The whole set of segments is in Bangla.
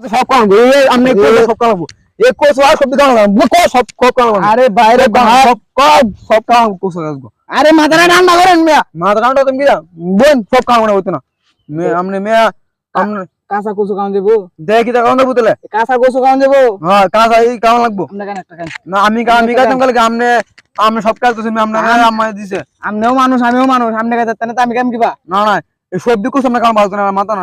সব কাম আমি সব কাম করব এই কোচ আর সব কাম করব কো সব সব কাম করব আরে বাইরে সব কাম সব কাম সব কাম কোচ আসব আরে মাথাটা ঠান্ডা করেন মিয়া। মাথা ঠান্ডা তুমি কি বোন সব কাম হতো না। মে আমনে মে আমনে কাঁচা কচু খাওয়ান যাব দেখি তা কাম বুতলে কাঁচা কচু খাওয়ান যাব হ্যাঁ কাঁচা এই কাম লাগবো। আমরা কেন একটা খান না আমি আমি কাজ কালে আমনে আমনে সব কাজ করছি আমনে দিছে। আমনেও মানুষ আমিও মানুষ। আমনে আমি কেম কিবা না না সবজি কোচ আমরা কাম বাজতো না মাথা না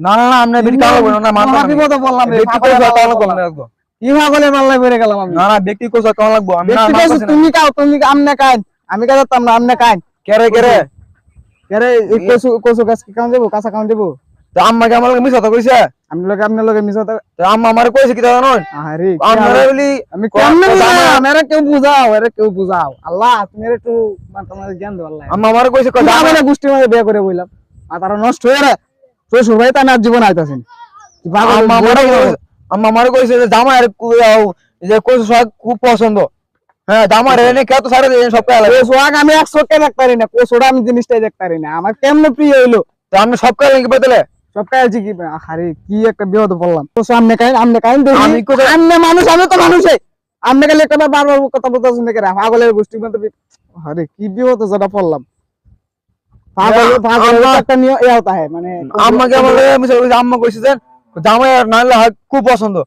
না না না আমরা না মাথা বললাম লাগবো না কি পড়ে গেলাম আমি? না না লাগবো আমি না। তুমি কাও তুমি আমনে কাইন আমি কাইতাম না আমনে কাইন কেরে কেরে আরে এই কচু কচু গাছ কি কাম দেবো? কাঁচা কাম দেবো? তো আম্মা কেমন লাগে মিশা কইছে? আমি লগে আপনার লগে মিশা তো আম্মা আমারে কইছে কি জানো আরে কি বলি আমি কেমনে আমার- মেরে কেউ বুঝাও কেউ বুঝাও। আল্লাহ তুমি একটু মানে তোমার জ্ঞান দাও আল্লাহ আম্মা আমারে কইছে কথা আমি না গোষ্ঠী মধ্যে বিয়ে করে বললাম আর তারা নষ্ট হয়ে শ্বশুর ভাই তা জীবন আইতাছেন আমারে কইছে যে জামা আর যে কোচ খুব পছন্দ। হ্যাঁ জামা রে নে কত সারে দিয়ে সব কাজ সোহাগ আমি এক দেখতে পারি না আমি জিনিসটাই দেখতে পারি না। আমার কেমনে প্রিয় হইল? তো আমি সব কাজ বদলে সব কাজ কি আরে কি একটা বিপদ পড়লাম। তো সামনে কাইন আমনে দেখি। আমি আমনে মানুষ আমি তো মানুষই। আমনে কালে একটা বারবার কথা বলতে শুনে কেরা পাগলের গোষ্ঠী মধ্যে আরে কি বিপদ যেটা পড়লাম। আম্মা- মানে আমি কইছে যে আর খুব পছন্দ।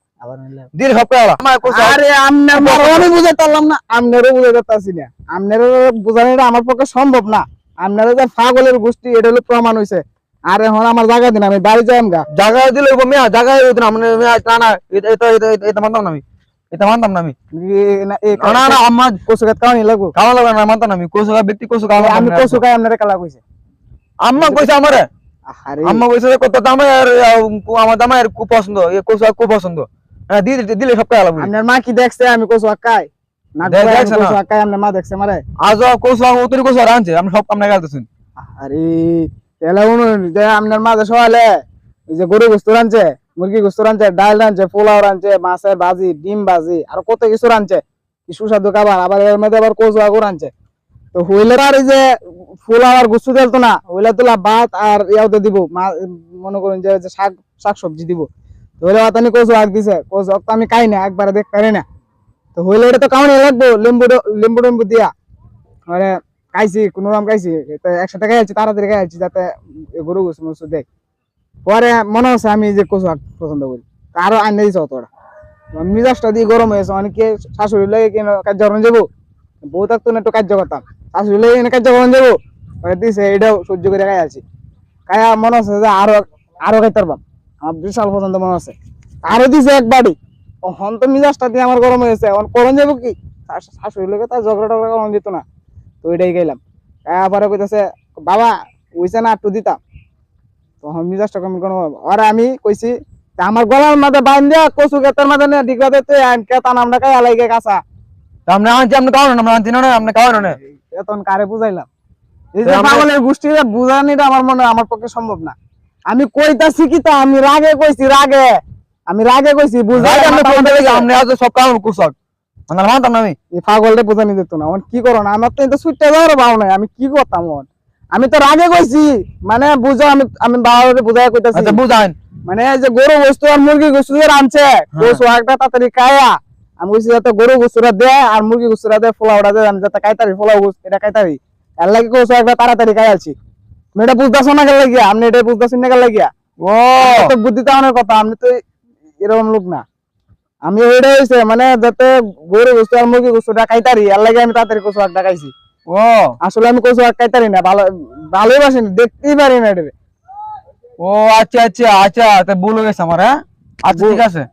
আমার আরে আমনের আমি বুঝাতে পারলাম না। আমনেরও বুঝাতে পারছি না। আমনেরও বোঝানোটা আমার পক্ষে সম্ভব না। আপনারা যে পাগলের গোষ্ঠী এটা হলো প্রমাণ হইছে। আর এখন আমার জায়গা দিন আমি বাড়ি যাই গা। জায়গা দিলে মিয়া জায়গা দিতে না। মানে মিয়া না না এটা এটা এটা- মানতাম না আমি। এটা মানতাম না আমি। না, না লাগবো। লাগবে মানতাম আমি। কোচ ব্যক্তি কোচ কামা আমি আপনারা কালা কইছে। আম্মা কইছে আমারে। আম্মা কইছে যে কত দামে আর আমার দামে আর খুব পছন্দ এ কোচ খুব পছন্দ। হ্যাঁ দিলে দিলে সব আলাদা আপনার মা কি দেখছে? আমি কচু আকাই না দেখছে না। আকাই আপনার মা দেখছে মারে আজ কোচ উত্তর কোচ আনছে। আমি সব কামনা গালতেছেন আরে এলা উনুন যে আপনার মা যে সকালে যে গরু গোস্ত রানছে মুরগি গোস্ত রানছে ডাল রানছে পোলাও রানছে মাছের ভাজি ডিম ভাজি আর কত কিছু রানছে কি সুস্বাদু খাবার আবার এর মধ্যে আবার কচু আগু রানছে তো হইলে আর এই যে ফুল আর গোস্ত দিলতো না, হুইলার তোলা ভাত আর ইয়াতে দিব মনে করুন যে শাক শাক সবজি দিব। তো হইলে আতানি কচু আগ দিছে, কচু আগ তো আমি খাই না, একবারে দেখ পারি না। তো হইলে তো কাউনি লাগবো, লেম্বু লেম্বু টেম্বু দিয়া। মানে খাইছি, কোনো রকম খাইছি তো একসাথে খাইছি তাড়াতাড়ি খাইছি যাতে গরু গোস মসু দেখ পরে মনে হচ্ছে আমি যে কচু শাক পছন্দ করি। আরও আনে দিছে অতটা। মিজাজটা দিয়ে গরম হয়েছে অনেকে শাশুড়ি লাগে কেন করণ যাব বউ থাকতো না, একটু কার্য করতাম। শাশুড়ি লাগে কেন কার্য যাব। পরে দিছে, এটাও সহ্য করে খাই আছি। খাইয়া মনে হচ্ছে যে আরও আরও খাইতে পারবাম আমার বিশাল পছন্দ মনে হচ্ছে। আরও দিছে এক বাড়ি। হন তো মিজাজটা দিয়ে আমার গরম হয়েছে। এখন করণ যাব কি? শাশ- শাশুড়ি তার ঝগড়া টগড়া করণ যেত না। তো ওইটাই গেলাম তারপরে কইতাছে, বাবা ওইছে না একটু দিতাম। তখন মিজাজটা কমি কোনো আর আমি কইছি আমার গলার মাঝে বান দিয়া কচু কেতার মাঝে না ডিগবাতে তো কেতা নামটা কাই আলাইগে কাঁচা। আপনি আনছি আপনি কারণ আমরা আনছি না, আপনি কারণ না? এখন কারে বুঝাইলাম? এই যে পাগলের বুঝানিটা আমার মনে আমার পক্ষে সম্ভব না। আমি কইতাছি কি তা আমি রাগে কইছি রাগে। আমি রাগে কইছি বুঝাই আপনি ফোন দিয়ে আপনি সব কারণ কুসক আমরা মানতাম না আমি। এই পাগলটা বোঝানি যেত না। কি করো না? আমার তো এটা সুইটটা যাওয়ার ভাও নাই। আমি কি করতাম আমি তো রাগে কইছি। মানে বুঝো আমি আমি বাবারে বুঝাই কইতাছি। আচ্ছা মানে যে গরু বস্তু আর মুরগি গোস্তু যে রানছে গোসু একটা তাড়াতাড়ি খায়া আমি কইছি যাতে গরু গোস্তুরা দে আর মুরগি গোস্তুরা দে ফোলাওটা দে আমি যাতে কাইতারি গোস্ত এটা কাইতারি। এর লাগি গোসু একটা তাড়াতাড়ি খাই আছি। আমি এটা বুঝতেছো না গেল লাগিয়া? আপনি এটা বুঝতেছেন না গেল লাগিয়া? ও। তো বুদ্ধি তাহনের কথা আপনি তো এরকম লোক না। আমি ওইটা হয়েছে মানে যাতে গরু গোস্ত আর মুরগি গোস্তুটা খাইতারি এর লাগে আমি তাড়াতাড়ি কচু একটা খাইছি। ও। আসলে আমি কচু এক কাইতারি না ভালো ভালোই বাসিনি দেখতেই পারি না এটা ও আচ্ছা আচ্ছা আচ্ছা তা ভুল হয়ে গেছে আমার হ্যাঁ? আচ্ছা ঠিক আছে।